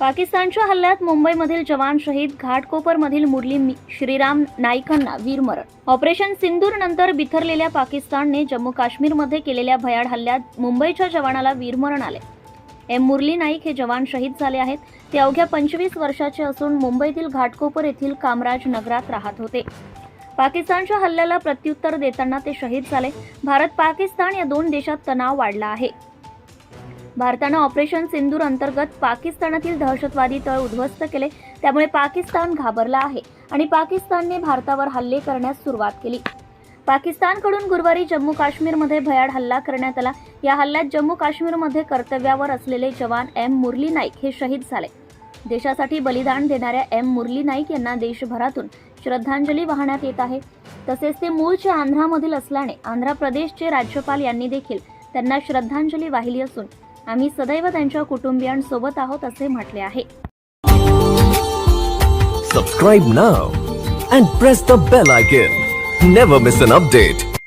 पाकिस्तानच्या हल्ल्यात मुंबईमधील जवान शहीद घाटकोपरमधील मुरली श्रीराम नाईकांना वीरमरण. ऑपरेशन सिंदूर नंतर बिथरलेल्या पाकिस्तानने जम्मू काश्मीरमध्ये केलेल्या भयाड हल्ल्यात मुंबईच्या जवानाला वीरमरण आले. एम. मुरली नाईक हे जवान शहीद झाले आहेत. ते अवघ्या पंचवीस वर्षाचे असून मुंबईतील घाटकोपर येथील कामराज नगरात राहत होते. पाकिस्तानच्या हल्ल्याला प्रत्युत्तर देताना ते शहीद झाले. भारत पाकिस्तान या दोन देशात तणाव वाढला आहे. भारतानं ऑपरेशन सिंदूर अंतर्गत पाकिस्तानातील दहशतवादी तळ उद्ध्वस्त केले. त्यामुळे पाकिस्तान घाबरला आहे आणि पाकिस्तानने भारतावर हल्ले करण्यास सुरुवात केली. पाकिस्तानकडून गुरुवारी जम्मू काश्मीरमध्ये भयाड हल्ला करण्यात आला. या हल्ल्यात जम्मू काश्मीरमध्ये कर्तव्यावर असलेले जवान एम. मुरली नाईक हे शहीद झाले. देशासाठी बलिदान देणाऱ्या एम. मुरली नाईक यांना देशभरातून श्रद्धांजली वाहण्यात येत आहे. तसेच ते मूळचे आंध्रामधील असल्याने आंध्र प्रदेशचे राज्यपाल यांनी देखील त्यांना श्रद्धांजली वाहिली असून आम्ही सदैव त्यांच्या कुटुंबियांसोबत आहोत असे म्हटले आहे. सबस्क्राईब ना and press the bell icon never miss an update